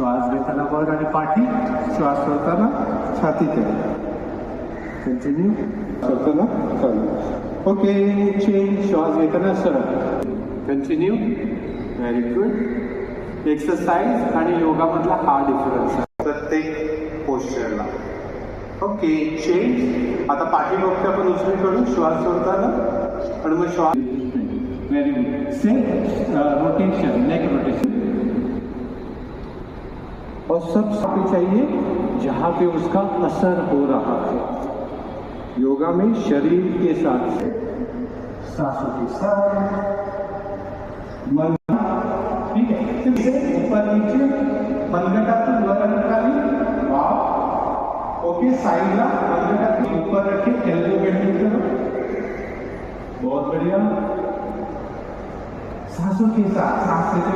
श्वास घेताना वर आणि पाठी श्वास सोडताना छाती करा कंटिन्यू सोडताना चालू. ओके चेंज श्वास घेताना सरळ कंटिन्यू व्हेरी गुड एक्सरसाइज आणि योगामधला हा डिफरन्स आहे प्रत्येक पोश्चरला ओके चेंज आता पाठीमागच्या आपण उजवीकडून श्वास सोडताना आणि मग श्वास व्हेरी गुड से रोटेशन नेक रोटेशन और सब पे चाहिए जहाँ पे उसका असर हो रहा है। योगा में शरीर के साथ से, सांसों के साथ, मन, ठीक है? फिर से ऊपर नीचे मनगटातून वर खाली वाव। ओके साइडला मनगटातून ऊपर रखे एल्बो बेंड करो बहुत बढ़िया। सांसों के साथ, सांस लेते